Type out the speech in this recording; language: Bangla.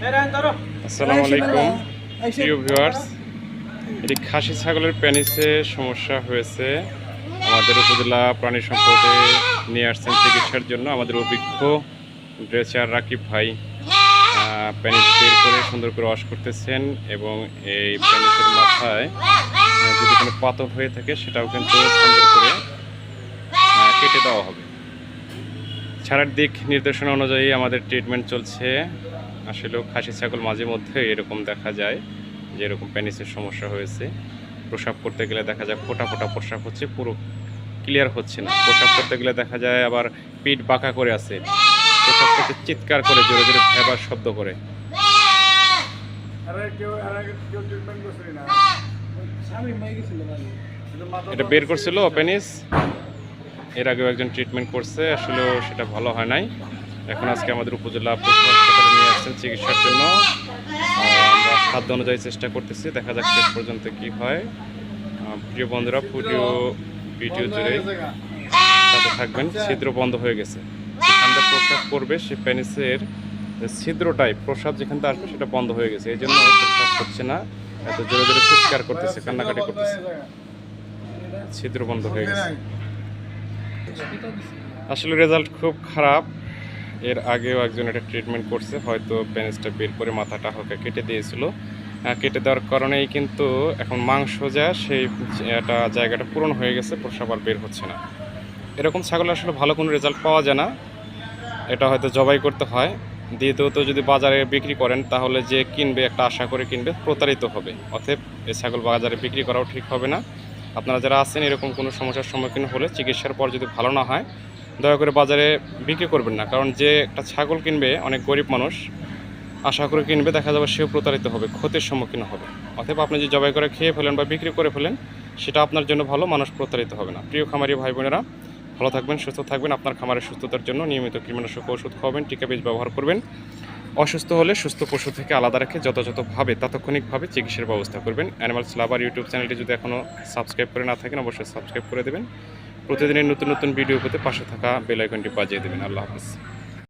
আসসালামু আলাইকুম। প্রিয় ভিউয়ার্স এটি খাসি ছাগলের প্যানিসে সমস্যা হয়েছে। আমাদের উপজেলা প্রাণী সম্পদে নিয়ে আসছেন চিকিৎসার জন্য আমাদের অভিজ্ঞ ড্রেচার রাকিব ভাই প্যানিস বের করে সুন্দর করে ওয়াশ করতেছেন এবং এই প্যানিসের মাথায় যদি কোনো পাতর হয়ে থাকে সেটাও কিন্তু সুন্দর করে কেটে দেওয়া হবে। ছাড়ার দিক নির্দেশনা অনুযায়ী আমাদের ট্রিটমেন্ট চলছে। আসলেও খাসি ছাগল মাঝে মধ্যে এরকম দেখা যায় যে এরকম প্যানিসের সমস্যা হয়েছে। প্রসাব করতে গেলে দেখা যায় ফোটা ফোটা প্রসাব হচ্ছে পুরো ক্লিয়ার হচ্ছে না। প্রসাব করতে গেলে দেখা যায় আবার পিঠ বাঁকা করে আছে। প্রসাব করতে চিৎকার করে জোরে জোরে ভেবার শব্দ করে। এটা বের করছিল প্যানিস এর আগেও একজন ট্রিটমেন্ট করছে আসলেও সেটা ভালো হয় নাই। এখন আজকে আমাদের উপজেলা আসছেন চিকিৎসার জন্য। সাধ্য অনুযায়ী চেষ্টা করতেছি, দেখা যাক শেষ পর্যন্ত কি হয়। প্রিয় বন্ধুরা পুরো ভিডিও জুড়ে সাথে থাকবেন। ছিদ্র বন্ধ হয়ে গেছে। যেখানটা প্রসাব করবে, সে প্যানিসের ছিদ্রটাই প্রসাব যেখানটা আসবে, সেটা বন্ধ হয়ে গেছে। এই জন্য প্রসাব করছে না। এত জোরে জোরে চিৎকার করতেছে, কান্নাকাটি করতেছে। ছিদ্র বন্ধ হয়ে গেছে। আসলে রেজাল্ট খুব খারাপ। এর আগেও একজন এটা ট্রিটমেন্ট করছে, হয়তো প্যানেসটা বের করে মাথাটা হালকা কেটে দিয়েছিল। কেটে দেওয়ার কারণেই কিন্তু এখন মাংস যা, সেই, এটা জায়গাটা পূরণ হয়ে গেছে, প্রসাব আর বের হচ্ছে না। এরকম ছাগল আসলে ভালো কোনো রেজাল্ট পাওয়া যায় না। এটা হয়তো জবাই করতে হয়। দ্বিতীয়ত যদি বাজারে বিক্রি করেন, তাহলে যে কিনবে, একটা আশা করে কিনবে, প্রতারিত হবে। অতএব এই ছাগল বাজারে বিক্রি করাও ঠিক হবে না। আপনারা যারা আছেন, এরকম কোনো সমস্যার সম্মুখীন হলে চিকিৎসার পর যদি ভালো না হয় দয়া করে বাজারে বিক্রি করবেন না, কারণ যে একটা ছাগল কিনবে, অনেক গরিব মানুষ, আশা করে কিনবে, দেখা যাবে সেও প্রতারিত হবে, ক্ষতির সম্মুখীন হবে। অতএব আপনি যে জবাই করে খেয়ে ফেলেন বা বিক্রি করে ফেলেন, সেটা আপনার জন্য ভালো, মানুষ প্রতারিত হবে না। প্রিয় খামারি ভাই বোনেরা, ভালো থাকবেন, সুস্থ থাকবেন, আপনার খামারের সুস্থতার জন্য নিয়মিত কীটনাশক ওষুধ খাওয়াবেন, টিকা বীজ ব্যবহার করবেন। অসুস্থ হলে সুস্থ পশু থেকে আলাদা রেখে যথাযথভাবে, তাৎক্ষণিকভাবে চিকিৎসার ব্যবস্থা করবেন। অ্যানিমালস লাভার ইউটিউব চ্যানেলটি যদি এখনও সাবস্ক্রাইব করে না থাকেন, অবশ্যই সাবস্ক্রাইব করে দেবেন। প্রতিদিনের নতুন নতুন ভিডিও পেতে পাশে থাকা বেলাইকনটি বাজিয়ে দেবেন। আল্লাহ হাফিজ।